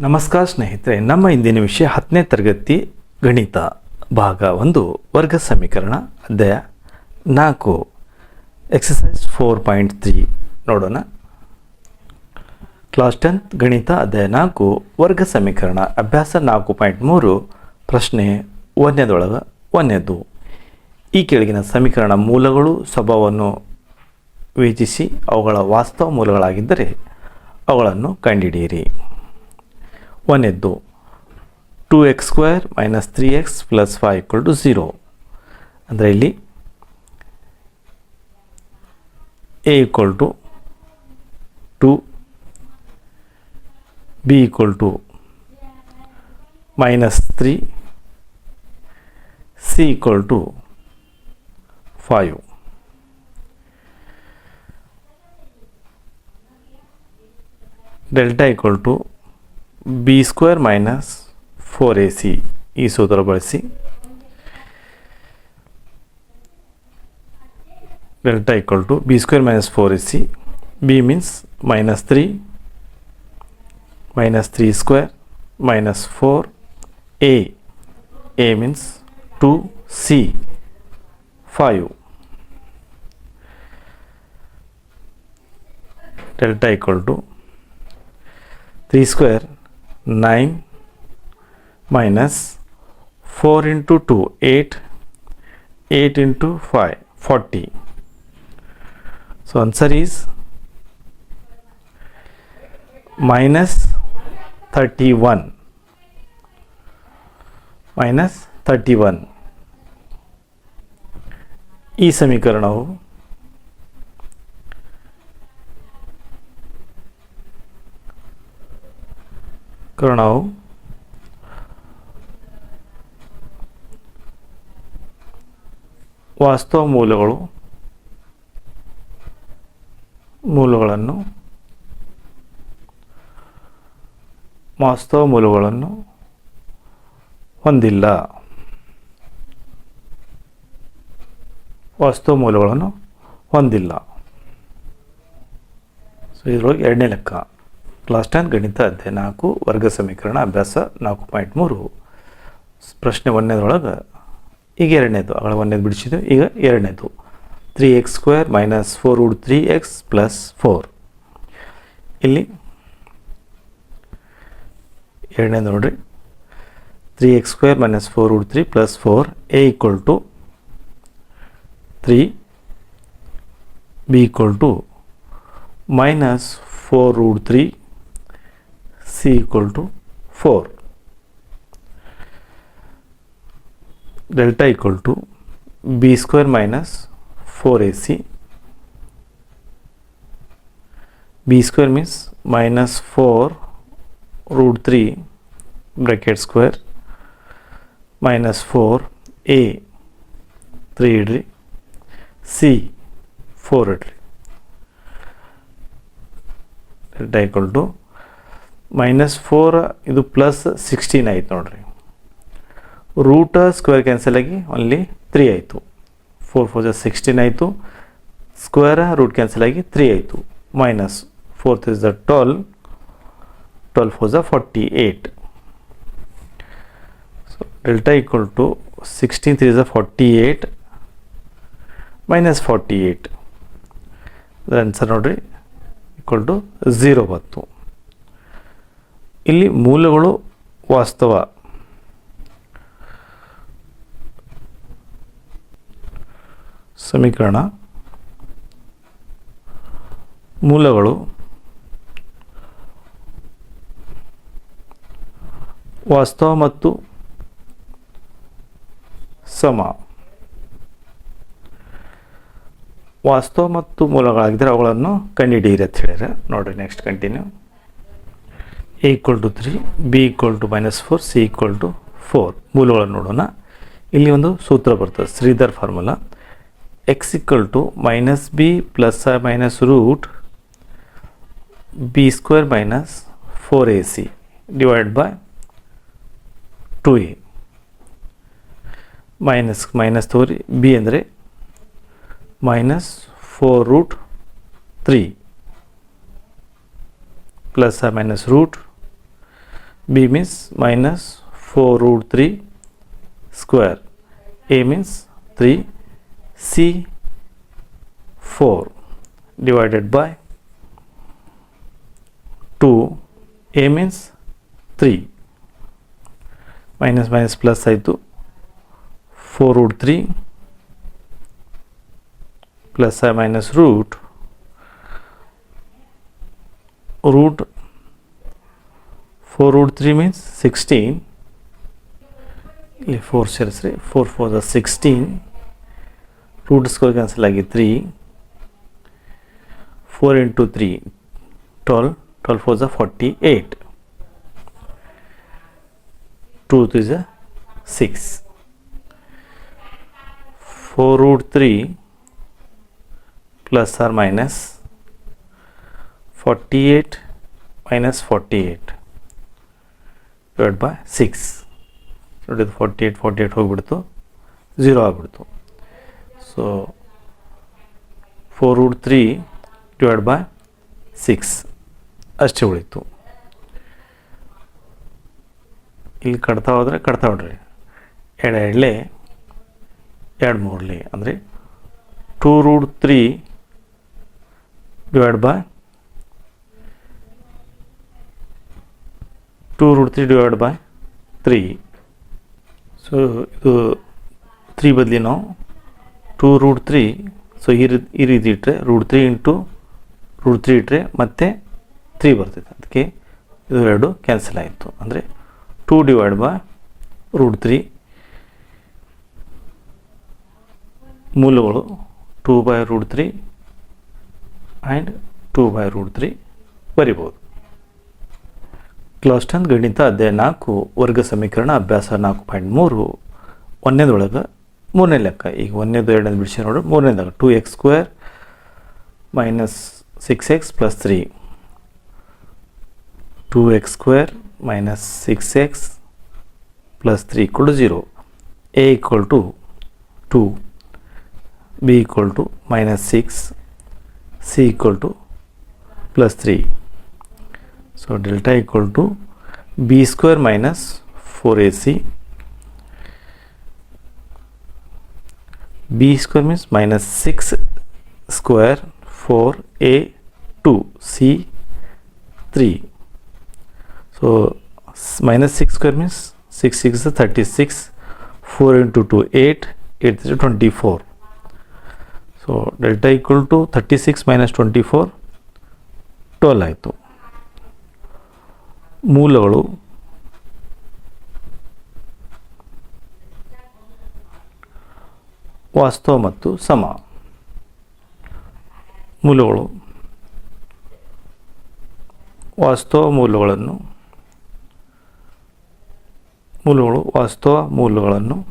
ನಮಸ್ಕಾರ ಸ್ನೇಹಿತರೆ, ನಮ್ಮ ಇಂದಿನ ವಿಷಯ ಹತ್ತನೇ ತರಗತಿ ಗಣಿತ ಭಾಗ ಒಂದು, ವರ್ಗ ಸಮೀಕರಣ ಅಧ್ಯಾಯ ನಾಲ್ಕು. ಎಕ್ಸಸೈಸ್ ಫೋರ್ ಪಾಯಿಂಟ್ ತ್ರೀ ನೋಡೋಣ. ಕ್ಲಾಸ್ ಟೆಂತ್ ಗಣಿತ ಅಧ್ಯಾಯ ನಾಲ್ಕು, ವರ್ಗ ಸಮೀಕರಣ, ಅಭ್ಯಾಸ ನಾಲ್ಕು ಪಾಯಿಂಟ್ ಮೂರು, ಪ್ರಶ್ನೆ ಒಂದನೇದೊಳಗೆ ಒಂದನೇದು. ಈ ಕೆಳಗಿನ ಸಮೀಕರಣ ಮೂಲಗಳು, ಸ್ವಭಾವವನ್ನು ವಿವೇಚಿಸಿ ಅವುಗಳ ವಾಸ್ತವ ಮೂಲಗಳಾಗಿದ್ದರೆ ಅವುಗಳನ್ನು ಕಂಡುಹಿಡಿಯಿರಿ. ಒಂದನೇದ್ದು two x square minus three x plus five equal to zero ಅಂದರೆ ಇಲ್ಲಿ a equal to two b equal to minus three c equal to five delta equal to b square minus four a c ಈ ಸೂತ್ರ ಬಳಸಿ delta equal to b square minus four a c b means minus three minus three square minus four a a means two c five delta equal to three square nine minus four into two eight eight into five forty so answer is minus thirty one minus thirty one ಈ ಕರ್ಣವು. ವಾಸ್ತವ ಮೂಲಗಳು. ಮೂಲಗಳನ್ನು. ವಾಸ್ತವ ಮೂಲಗಳನ್ನು ಹೊಂದಿಲ್ಲ. ವಾಸ್ತವ ಮೂಲಗಳನ್ನು ಹೊಂದಿಲ್ಲ. ಸೊ ಇದರೊಳಗೆ ಎರಡನೇ ಲೆಕ್ಕ. ಕ್ಲಾಸ್ ಟೆನ್ ಗಣಿತ ಅಧ್ಯಾಯ ನಾಲ್ಕು, ವರ್ಗ ಸಮೀಕರಣ ಅಭ್ಯಾಸ ನಾಲ್ಕು ಪಾಯಿಂಟ್ ಮೂರು. ಪ್ರಶ್ನೆ ಒಂದನೇದೊಳಗೆ, ಈಗ ಎರಡನೇದು ಅಗಳ ಒಂದನೇದು ಬಿಡಿಸಿದ್ದು ಈಗ ಎರಡನೇದು. Three x square minus four root three x plus four. ಇಲ್ಲಿ, ಎರಡನೇದು ನೋಡ್ರಿ. Three x square minus four root three plus four a equal to three b equal to minus four root three c equal to four delta equal to b square minus four a c b square means minus four root three bracket square minus four a three ಇಡ್ರಿ c four ಇಡ್ರಿ delta equal to minus four ಇದು plus sixteen ಆಯಿತು ನೋಡಿರಿ. Root square cancel ಆಗಿ only three ಆಯಿತು. Four four ಜ sixteen ಆಯಿತು. Square root cancel ಆಗಿ ತ್ರೀ ಆಯಿತು. Minus four is the twelve twelve four ಜ forty eight so delta equal to sixteen three ಝ forty eight minus forty eight answer ನೋಡಿರಿ equal to zero ಬಂತು. ಇಲ್ಲಿ ಮೂಲಗಳು ವಾಸ್ತವ. ಸಮೀಕರಣ. ಮೂಲಗಳು ವಾಸ್ತವ ಮತ್ತು ಸಮ. ವಾಸ್ತವ ಮತ್ತು ಮೂಲಗಳಾಗಿದ್ದರೆ ಅವುಗಳನ್ನು ಕಂಡುಹಿಡಿಯಿರಿ ಅಂತ ಹೇಳ್ಯಾರ. ನೋಡಿರಿ next continue a equal to three b equal to minus four c equal to four ಮೂಲಗಳನ್ನು ನೋಡೋಣ. ಇಲ್ಲಿ ಒಂದು ಸೂತ್ರ ಬರ್ತದೆ, Sridhar formula x equal to minus b plus minus root b square minus four a c divide by two a minus minus ತೋರಿ b ಅಂದರೆ minus four root three plus or minus root b means minus 4 root 3 square a means 3 c 4 divided by 2 a means 3 minus minus plus ಆಯಿತು 4 root 3 plus or minus root root 4 root 3 means 16 ಇಲ್ಲಿ four ಸೇರಿಸ್ರಿ four four the sixteen root square cancel ಆಗಿ three four into three twelve twelve four the forty eight two three the six four root three plus or minus 48 minus 48 divided by 6 ನೋಡಿ ಇದು forty eight forty eight ಹೋಗಿಬಿಡ್ತು. Zero ಆಗಿಬಿಡ್ತು. So four root three divide by six ಅಷ್ಟೇ ಉಳಿತು. ಇಲ್ಲಿ ಕಟ್ತಾ ಹೋದರೆ ಕಟ್ತಾ ಹೊಡ್ರಿ. ಎರಡು ಎರಡಲೆ ಎರಡು ಮೂರಲಿ. ಅಂದರೆ two root three divide by 2 root 3 divide by 3 so ಇದು ತ್ರೀ ಬದಲಿ ನಾವು ಟೂ ರೂಟ್ ತ್ರೀ ಸೊ ಈ ರೀತಿ ಈ ರೀತಿ ಇಟ್ಟರೆ root three into root three ಇಟ್ಟರೆ ಮತ್ತೆ ತ್ರೀ ಬರ್ತೈತೆ. ಅದಕ್ಕೆ ಇದು ಎರಡು ಕ್ಯಾನ್ಸಲ್ ಆಯಿತು. ಅಂದರೆ two divide by root three ಮೂಲಗಳು two by root three and two by root three ಬರಿಬೋದು. ಕ್ಲಾಸ್ ಟೆನ್ ಗಣಿತ ಅಧ್ಯಾಯ ನಾಲ್ಕು, ವರ್ಗ ಸಮೀಕರಣ ಅಭ್ಯಾಸ ನಾಲ್ಕು ಪಾಯಿಂಟ್ ಮೂರು. ಒಂದನೇದೊಳಗೆ ಮೂರನೇ ಲೆಕ್ಕ. ಈಗ ಒಂದನೇದು, ಎರಡನೇದು ಬಿಡಿಸಿ ನೋಡು. ಮೂರನೇದಾಗ two x square minus six x plus three two x square minus six x plus three ಕೊಡು zero a equal to two b equal to minus six c equal to plus 3 so delta equal to b square minus 4ac b square means minus 6 square 4a 2 c 3 so s- minus 6 square means 6 6 is 36 4 into 2 8 8 is 24 so delta equal to thirty six minus twenty four twelve ಆಯಿತು ಮೂಲಗಳು ವಾಸ್ತವ ಮತ್ತು ಸಮ ಮೂಲಗಳು ವಾಸ್ತವ ಮೂಲಗಳನ್ನು ಮೂಲಗಳು ವಾಸ್ತವ ಮೂಲಗಳನ್ನು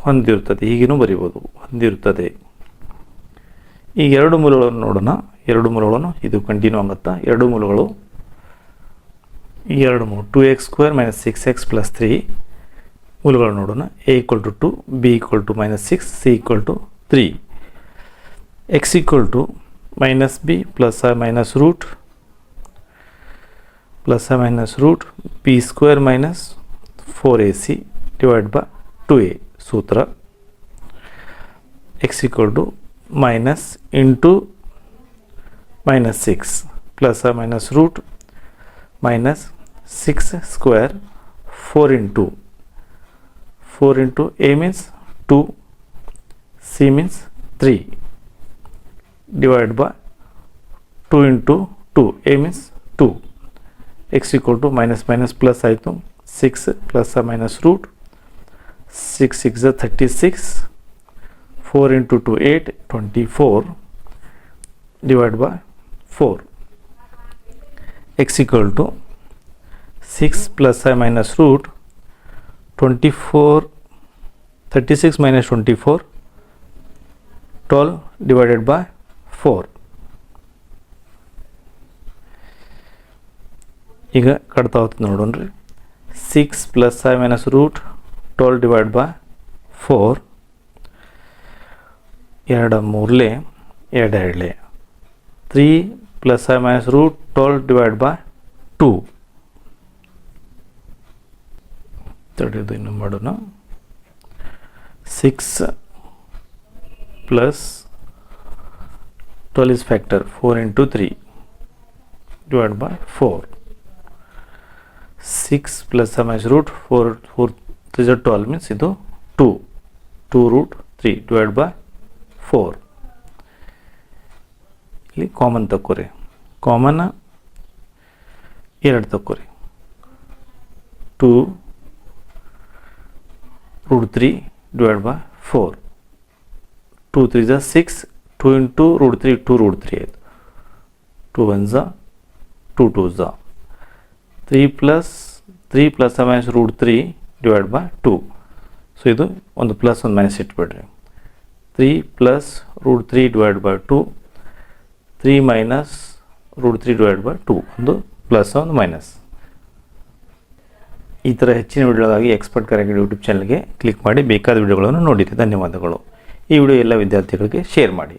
ಹೊಂದಿರುತ್ತದೆ. ಈಗಿನೂ ಬರಿಬೋದು. ಹೊಂದಿರುತ್ತದೆ. ಈ ಎರಡು ಮೂಲಗಳನ್ನು ನೋಡೋಣ. ಎರಡು ಮೂಲಗಳನ್ನು, ಇದು ಕಂಟಿನ್ಯೂ ಆಗುತ್ತಾ ಎರಡು ಮೂಲಗಳು, ಎರಡು ಮೂರು two x square minus six x plus three ಮೂಲಗಳು ನೋಡೋಣ. A equal to two b equal to minus six c equal to three x equal to minus b plus or minus root plus or minus root b square minus four a c divide by two a ಸೂತ್ರ x equal to minus into minus six plus minus root minus six square four into four into a means two c means three divide by two into two a means two x equal to minus minus plus ಆಯಿತು six plus minus root six six thirty six four into two eight twenty four divide by four x equal to six plus I minus root twenty four thirty six minus twenty four twelve divided by four ಈಗ ಕಟ್ತಾ ಹೋಗ್ತದೆ ನೋಡೋಣ್ರಿ. Six plus I minus root twelve divide by four. ಎರಡು ಮೂರಲಿ, ಎರಡು ಎರಡಲಿ. Three plus I minus root twelve divide by two. ತಡೆಯೋದು ಇನ್ನು ಮಾಡೋಣ. Six plus twelve is factor four into three divide by four. Six plus minus root four four, three twelve means ಇದು two. Two root three divide by four ಇಲ್ಲಿ common ತಕ್ಕೋರಿ. Common ಎರಡು ತಕ್ಕೋರಿ. Two root three divide by four two three ಜ six two into root three two root three ಆಯಿತು. Two one ಝ two two ಝ three plus three plus minus root three divide by two so ಇದು ಒಂದು plus ಒಂದು minus ಇಟ್ಬಿಡ್ರಿ. Three plus root three divide by two three minus root three divided by two ಒಂದು plus ಒಂದು minus ಈ ಥರ ಹೆಚ್ಚಿನ ವಿಡಿಯೋಗಾಗಿ expert correct YouTube ಚಾನಲ್ಗೆ ಕ್ಲಿಕ್ ಮಾಡಿ ಬೇಕಾದ ವಿಡಿಯೋಗಳನ್ನು ನೋಡಿರಿ. ಧನ್ಯವಾದಗಳು. ಈ ವಿಡಿಯೋ ಎಲ್ಲ ವಿದ್ಯಾರ್ಥಿಗಳಿಗೆ ಶೇರ್ ಮಾಡಿ.